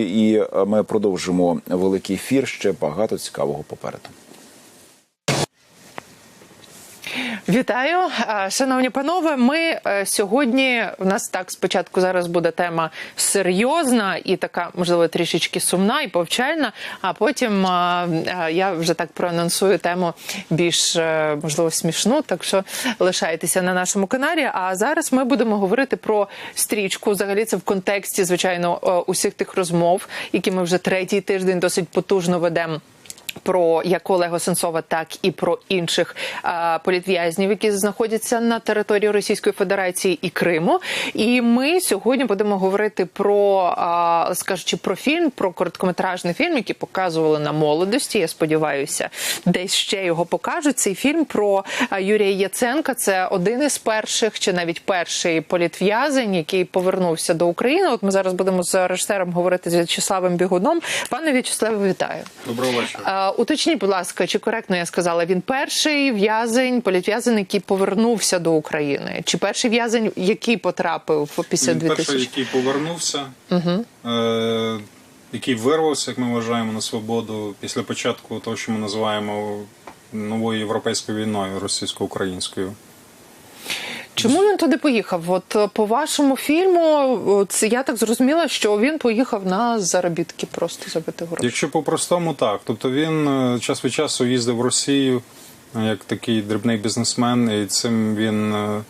І е, ми продовжимо великий ефір. Ще багато цікавого попереду. Вітаю, шановні панове. Ми е, сьогодні у нас так спочатку зараз буде тема серйозна і така, можливо, трішечки сумна і повчальна. А потім я вже так проанонсую тему більш е, можливо смішну. Так що лишайтеся на нашому каналі. А зараз ми будемо говорити про стрічку. Взагалі, це в контексті, звичайно, е, усіх тих розмов, які ми вже третій тиждень досить потужно ведемо. Про як Олега Сенцова, так і про інших а, політв'язнів, які знаходяться на території Російської Федерації і Криму. І ми сьогодні будемо говорити про, а, скажучи, про фільм, про короткометражний фільм, який показували на молодості. Я сподіваюся, десь ще його покажуть. Цей фільм про Юрія Яценка. Це один із перших, чи навіть перший політв'язень, який повернувся до України. От ми зараз будемо з режисером говорити з В'ячеславом Бігуном. Пане В'ячеславе, вітаю. Доброго вечора. Е, Уточніть, будь ласка, чи коректно я сказала, він перший в'язень, політв'язень, який повернувся до України? Чи перший в'язень, який потрапив після Він перший, який повернувся, е, який вирвався, як ми вважаємо, на свободу після початку того, що ми називаємо новою європейською війною російсько-українською. Чому він туди поїхав? От е, по вашому фільму, от, я так зрозуміла, що він поїхав на заробітки, просто забити гроші. Якщо по-простому, так. Тобто він е, час від часу їздив в Росію е, як такий дрібний бізнесмен, і цим він е,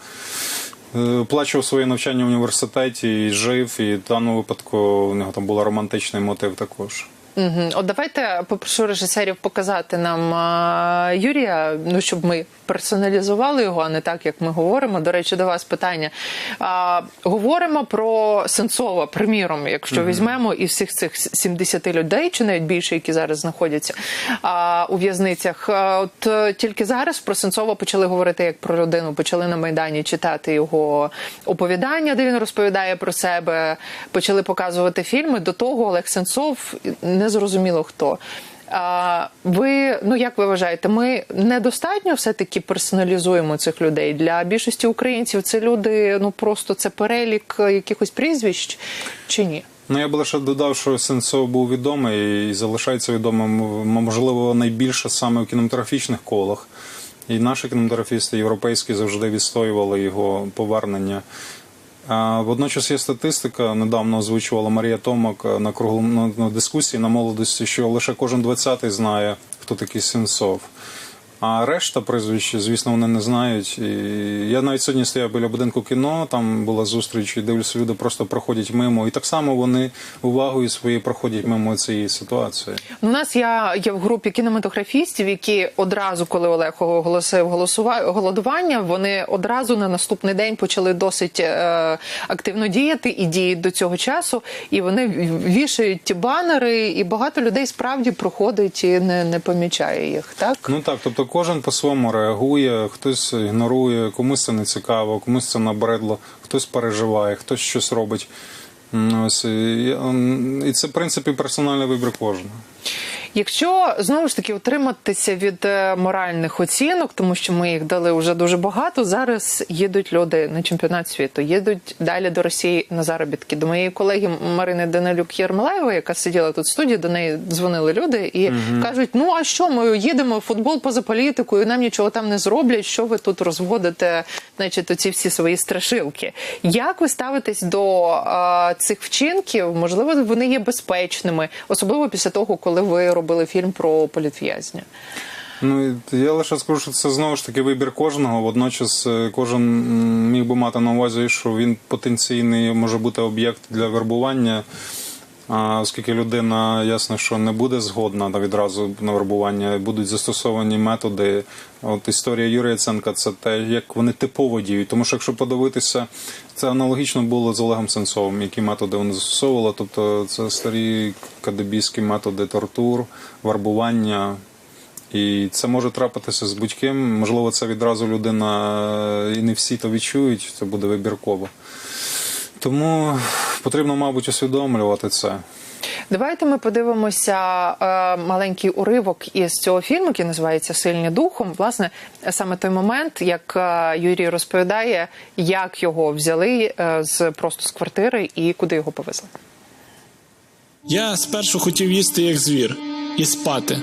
е, оплачував своє навчання в університеті і жив, і в даному випадку у нього там був романтичний мотив також. Угу. От давайте попрошу режисерів показати нам а, Юрія, ну щоб ми персоналізували його, а не так, як ми говоримо. До речі, до вас питання. А, говоримо про Сенцова, приміром, якщо візьмемо і всіх цих 70 людей, чи навіть більше, які зараз знаходяться а, у в'язницях. От е, тільки зараз про Сенцова почали говорити як про людину, почали на майдані читати його оповідання, де він розповідає про себе. Почали показувати фільми. До того Олег Сенцов не зрозуміло хто. А ви ну як ви вважаєте, ми недостатньо все таки персоналізуємо цих людей для більшості українців? Це люди, ну просто це перелік якихось прізвищ чи ні? Ну, я б лише додав, що Сенцов був відомий і залишається відомим, можливо, найбільше саме в кінематографічних колах. І наші кінематографісти європейські завжди відстоювали його повернення. Водночас є статистика, недавно озвучувала Марія Томак на круглому на дискусії на молодості, що лише кожен двадцятий знає, хто такий Сенцов. А решта прізвищ, звісно, вони не знають. І я навіть сьогодні стояв біля будинку кіно, там була зустріч, і дивлюся, люди просто проходять мимо. І так само вони увагою своєю проходять мимо цієї ситуації. У нас я є в групі кінематографістів, які одразу, коли Олег оголосив голодування, вони одразу на наступний день почали досить е, активно діяти і діють до цього часу. І вони вішають банери, і багато людей справді проходить і не, не помічає їх. Так Ну так, тобто кожен по-своєму реагує, хтось ігнорує, комусь це не цікаво, комусь це набридло, хтось переживає, хтось щось робить. Ось, і, і це, в принципі, персональний вибір кожного. Якщо знову ж таки утриматися від е, моральних оцінок, тому що ми їх дали вже дуже багато. Зараз їдуть люди на чемпіонат світу, їдуть далі до Росії на заробітки. До моєї колеги Марини Данилюк Єрмолаєвої, яка сиділа тут в студії, до неї дзвонили люди і кажуть: ну а що ми їдемо в футбол поза політикою? Нам нічого там не зроблять. Що ви тут розводите? Значить, оці всі свої страшилки. Як ви ставитесь до е, цих вчинків? Можливо, вони є безпечними, особливо після того, коли ви робили фільм про політв'язня. Ну я лише скажу, що це знову ж таки вибір кожного. Водночас е, кожен міг би мати на увазі, що він потенційний може бути об'єкт для вербування. Оскільки людина ясно, що не буде згодна на відразу на вербування, будуть застосовані методи. От історія Юрія Ценка це те, як вони типово діють. Тому що якщо подивитися, це аналогічно було з Олегом Сенцовим, які методи вони застосовували. Тобто це старі кадебійські методи тортур, вербування. І це може трапитися з будь-ким. Можливо, це відразу людина і не всі то відчують, це буде вибірково. Тому потрібно, мабуть, усвідомлювати це. Давайте ми подивимося е, маленький уривок із цього фільму, який називається Сильні духом. Власне, саме той момент, як е, Юрій розповідає, як його взяли е, з просто з квартири і куди його повезли. Я спершу хотів їсти як звір і спати.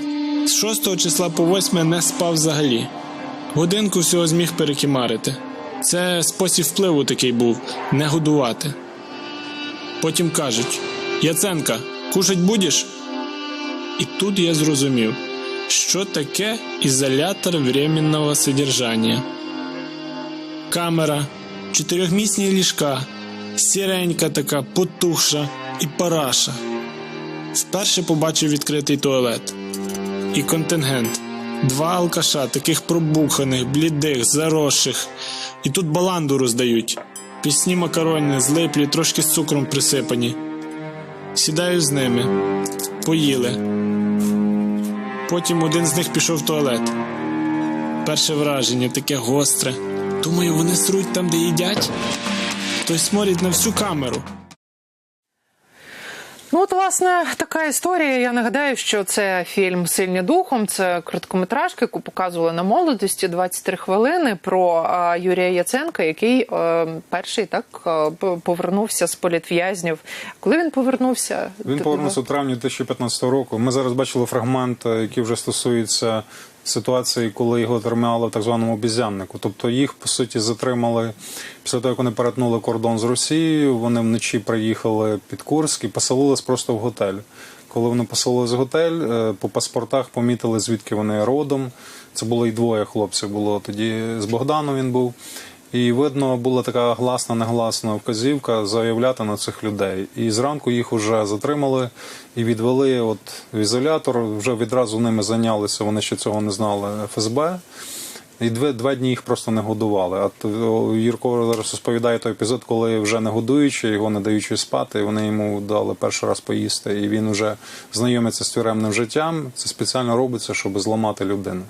З 6 числа по 8 не спав взагалі. Годинку всього зміг перекимарити. Це спосіб впливу такий був не годувати. Потім кажуть: Яценка, кушать будеш? І тут я зрозумів, що таке ізолятор временного содержання. Камера, чотирьохмісні ліжка, сіренька така, потухша і параша. Вперше побачив відкритий туалет. І контингент. Два алкаша, таких пробуханих, блідих, заросших. І тут баланду роздають. Пісні макарони, злиплі, трошки з цукром присипані. Сідаю з ними. Поїли. Потім один з них пішов в туалет. Перше враження таке гостре. Думаю, вони сруть там, де їдять. Хтось смотрить на всю камеру. Власне, така історія. Я нагадаю, що це фільм Сильні духом. Це короткометражка, яку показували на молодості 23 хвилини про Юрія Яценка, який е, перший так е, повернувся з політв'язнів. Коли він повернувся? Він повернувся у травні 2015 року. Ми зараз бачили фрагмент, е, який вже стосується ситуації, коли його тримали в так званому обізяннику. Тобто їх по суті затримали після того, як вони перетнули кордон з Росією. Вони вночі приїхали під Курськ і поселились просто в готель. Коли вони поселились в готель, е, по паспортах помітили, звідки вони родом. Це було і двоє хлопців. Було тоді з Богданом він був. І видно, була така гласна, негласна вказівка заявляти на цих людей. І зранку їх вже затримали і відвели от в ізолятор. Вже відразу ними зайнялися. Вони ще цього не знали ФСБ. І два, два дні їх просто не годували. А Юрко зараз розповідає той епізод, коли вже не годуючи, його не даючи спати, вони йому дали перший раз поїсти, і він вже знайомиться з тюремним життям. Це спеціально робиться, щоб зламати людину.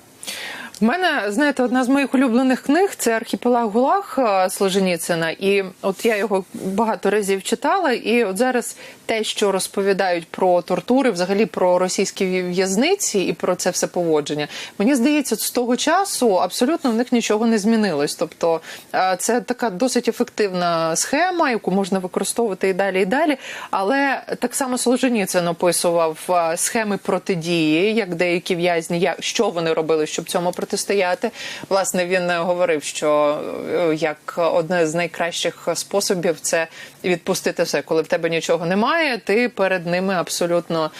В мене, знаєте, одна з моїх улюблених книг це архіпелаг Гулаг е, Солженіцина. І от я його багато разів читала. І от зараз те, що розповідають про тортури, взагалі про російські в'язниці і про це все поводження. Мені здається, з того часу абсолютно в них нічого не змінилось. Тобто е, це така досить ефективна схема, яку можна використовувати і далі, і далі. Але так само Солженіцин описував е, схеми протидії, як деякі в'язні, що вони робили, щоб цьому протистояти. Власне, він е, говорив, що е, як одне з найкращих способів це відпустити все. Коли в тебе нічого немає, ти перед ними абсолютно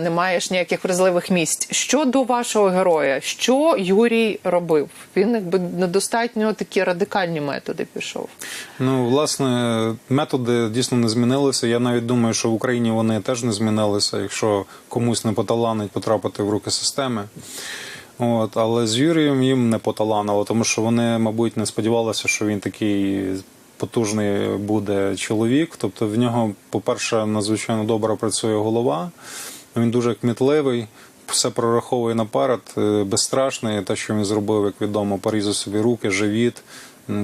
не маєш ніяких вразливих місць. Щодо вашого героя, що Юрій робив? Він якби недостатньо такі радикальні методи пішов. Ну, власне, методи дійсно не змінилися. Я навіть думаю, що в Україні вони теж не змінилися, якщо комусь не поталанить потрапити в руки системи. От, але з Юрієм їм не поталанило, тому що вони, мабуть, не сподівалися, що він такий потужний буде чоловік. Тобто в нього, по-перше, надзвичайно добре працює голова, він дуже кмітливий, все прораховує наперед, е, безстрашний. Те, що він зробив, як відомо, порізав собі руки, живіт.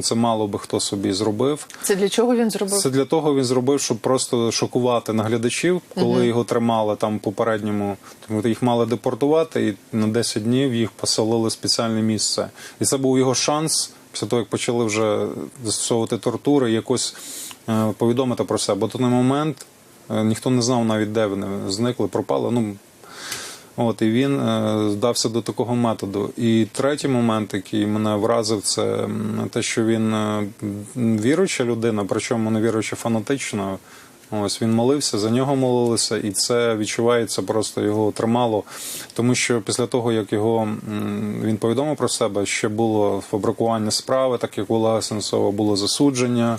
Це мало би хто собі зробив. Це для чого він зробив? Це для того він зробив, щоб просто шокувати наглядачів, коли його тримали там попередньому. Тому їх мали депортувати, і на 10 днів їх поселили в спеціальне місце. І це був його шанс після того, як почали вже застосовувати тортури, якось е, повідомити про себе. Бо то на момент е, ніхто не знав навіть, де вони зникли, пропали. Ну От і він е, здався до такого методу. І третій момент, який мене вразив, це те, що він е, віруюча людина, причому не віруюча фанатично. Ось він молився, за нього молилися, і це відчувається, просто його тримало. Тому що після того, як його він повідомив про себе, ще було фабрикування справи, так як була Сенцова, було засудження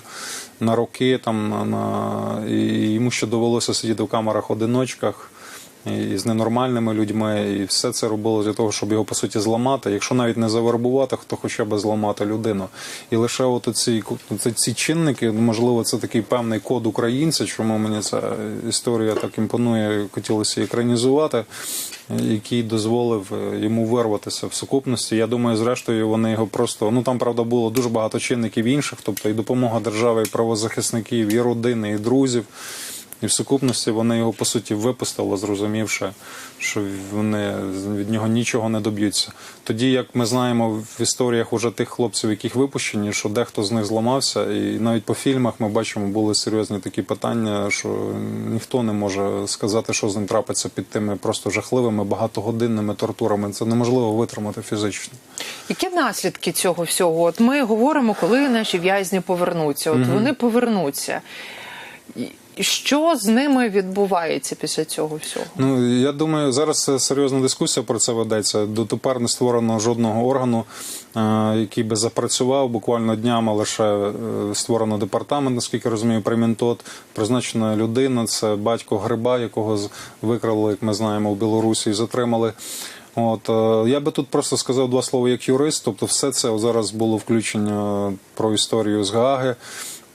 на роки, там на, і йому ще довелося сидіти в камерах одиночках і з ненормальними людьми, і все це робило для того, щоб його по суті зламати. Якщо навіть не завербувати, то хоча б зламати людину. І лише от ці, ці чинники, можливо, це такий певний код українця, чому мені ця історія так імпонує, хотілося екранізувати. Який дозволив е, йому вирватися в сукупності. Я думаю, зрештою вони його просто ну там правда було дуже багато чинників інших, тобто і допомога держави, і правозахисників, і родини, і друзів. І в сукупності вони його по суті випустили, зрозумівши, що вони від нього нічого не доб'ються. Тоді, як ми знаємо в історіях уже тих хлопців, яких випущені, що дехто з них зламався, і навіть по фільмах ми бачимо, були серйозні такі питання, що ніхто не може сказати, що з ним трапиться під тими просто жахливими багатогодинними тортурами. Це неможливо витримати фізично. Які наслідки цього всього? От ми говоримо, коли наші в'язні повернуться. От вони повернуться. Що з ними відбувається після цього всього? Ну я думаю, зараз серйозна дискусія про це ведеться. Дотепер не створено жодного органу, е, який би запрацював. Буквально днями лише е, створено департамент, наскільки розумію, при Мінтот. Призначена людина. Це батько Гриба, якого викрали, як ми знаємо, в Білорусі і затримали. От е, я би тут просто сказав два слова як юрист. Тобто, все це зараз було включення про історію з Гааги.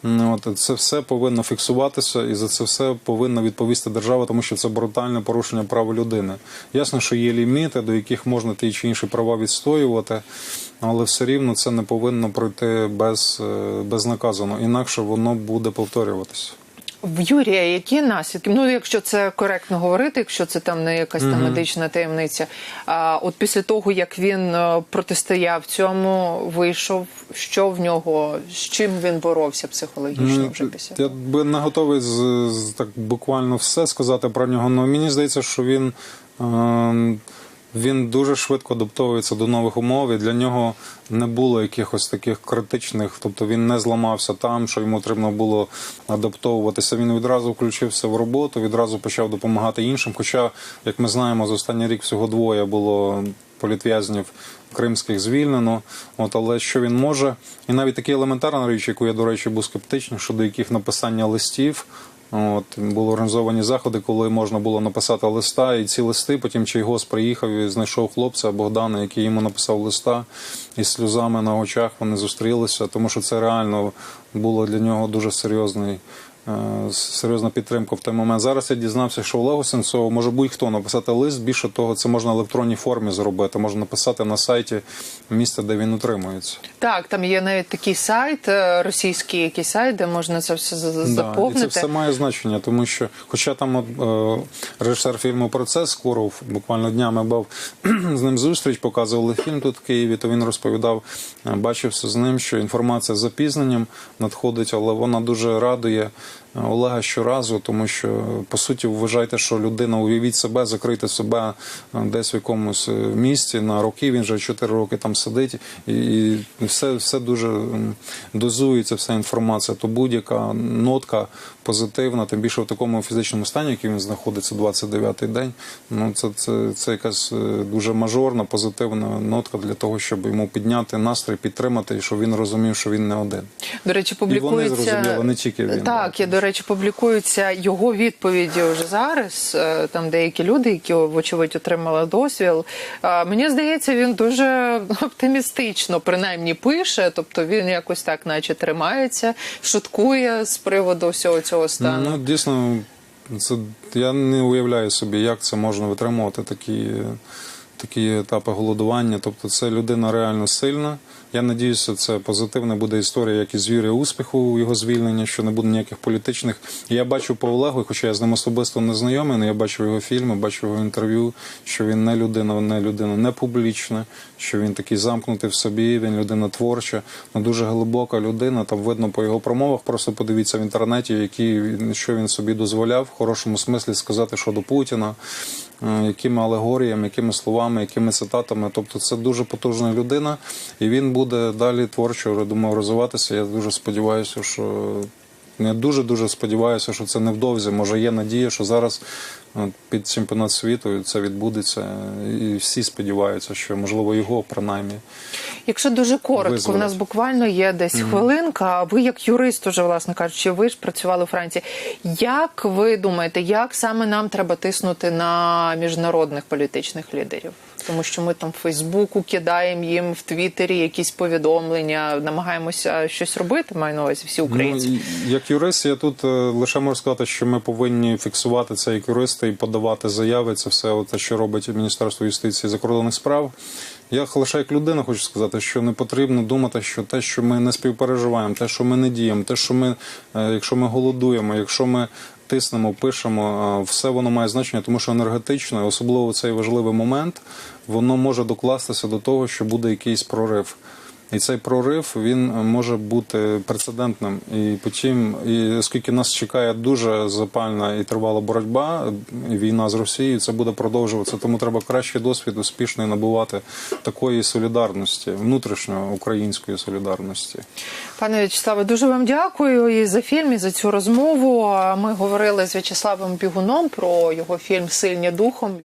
Ну, От це все повинно фіксуватися, і за це все повинна відповісти держава, тому що це брутальне порушення прав людини. Ясно, що є ліміти, до яких можна ті чи інші права відстоювати, але все рівно це не повинно пройти без, е, безнаказано, інакше воно буде повторюватися. В Юрія які наслідки? Ну, якщо це коректно говорити, якщо це там не якась там медична таємниця. А от після того, як він е, протистояв цьому, вийшов, що в нього, з чим він боровся психологічно Ну, вже після Я би не готовий з, з- так буквально все сказати про нього. але мені здається, що він, е, він дуже швидко адаптовується до нових умов. І для нього не було якихось таких критичних, тобто він не зламався там, що йому потрібно було адаптовуватися. Він відразу включився в роботу, відразу почав допомагати іншим. Хоча, як ми знаємо, за останній рік всього двоє було політв'язнів кримських звільнено. От, але що він може, і навіть такі елементарна річ, яку я, до речі, був скептичний, щодо яких написання листів. От були організовані заходи, коли можна було написати листа, і ці листи. Потім Чайгос приїхав і знайшов хлопця Богдана, який йому написав листа, і сльозами на очах вони зустрілися, тому що це реально було для нього дуже серйозний. Е, Серйозна підтримка в той момент. Зараз я дізнався, що Олегу Сенцову може будь-хто написати лист. Більше того, це можна в електронній формі зробити. Можна написати на сайті міста, де він утримується. Так, там є навіть такий сайт, е, російський якийсь сайт, де можна це все за- Да, і заповнити. це все має значення, тому що, хоча там от, е, режисер фільму Процес Куров буквально днями був з ним зустріч, показували фільм тут в Києві, то він розповідав, е, бачився з ним, що інформація з запізненням надходить, але вона дуже радує. Е, Олега щоразу, тому що по суті вважайте, що людина уявіть себе, закрити себе е, десь в якомусь е, місці на роки. Він вже 4 роки там сидить, і, все, все дуже дозується, вся інформація. То будь-яка нотка позитивна, тим більше в такому фізичному стані, який він знаходиться 29-й день. Ну це, це, це якась е, дуже мажорна, позитивна нотка для того, щоб йому підняти настрій, підтримати, і щоб він розумів, що він не один. До речі, І вони публікується зрозуміли, не тільки він. Так, і, до речі, публікуються його відповіді вже зараз. Е, Там деякі люди, які вочевидь отримали дозвіл. Е, Мені здається, він дуже оптимістично принаймні пише. Тобто він якось так, наче тримається, шуткує з приводу всього цього стану. Ну, дійсно, це, я не уявляю собі, як це можна витримувати такі, такі етапи голодування. Тобто, це людина реально сильна. Я надіюся, це позитивна буде історія, як і з віри успіху у його звільнення, що не буде ніяких політичних. Я бачу по Олегу, хоча я з ним особисто не знайомий, але я бачу його фільми, бачу його інтерв'ю, що він не людина, не людина не публічна, що він такий замкнутий в собі, він людина творча, ну дуже глибока людина. Там видно по його промовах. Просто подивіться в інтернеті, які що він собі дозволяв в хорошому смислі сказати щодо Путіна. е, Якими алегоріями, якими словами, якими цитатами. Тобто це дуже потужна людина, і він буде далі творчо, думаю, розвиватися. Я дуже сподіваюся, що я дуже дуже сподіваюся, що це невдовзі. Може, є надія, що зараз е, під чемпіонат світу це відбудеться, і всі сподіваються, що можливо його принаймні. Якщо дуже коротко, Визволить. у нас буквально є десь хвилинка. А ви, як юрист, уже власне кажучи, ви ж працювали у Франції. Як ви думаєте, як саме нам треба тиснути на міжнародних політичних лідерів? Тому що ми там в Фейсбуку кидаємо їм в Твіттері якісь повідомлення, намагаємося щось робити. Маю на увазі всі українці. Ну, як юрист, я тут е, лише можу сказати, що ми повинні фіксувати це як юристи і подавати заяви. Це все те, що робить Міністерство юстиції закордонних справ. Я лише як людина хочу сказати, що не потрібно думати, що те, що ми не співпереживаємо, те, що ми не діємо, те, що ми, е, якщо ми голодуємо, якщо ми тиснемо, пишемо, все воно має значення, тому що енергетично, особливо цей важливий момент, воно може докластися до того, що буде якийсь прорив. І цей прорив він може бути прецедентним. І потім, і оскільки нас чекає дуже запальна і тривала боротьба, і війна з Росією, це буде продовжуватися. Тому треба кращий досвід успішно набувати такої солідарності, внутрішньої української солідарності. Пане В'ячеславе, дуже вам дякую і за фільм, і за цю розмову. Ми говорили з В'ячеславом Бігуном про його фільм Сильні духом.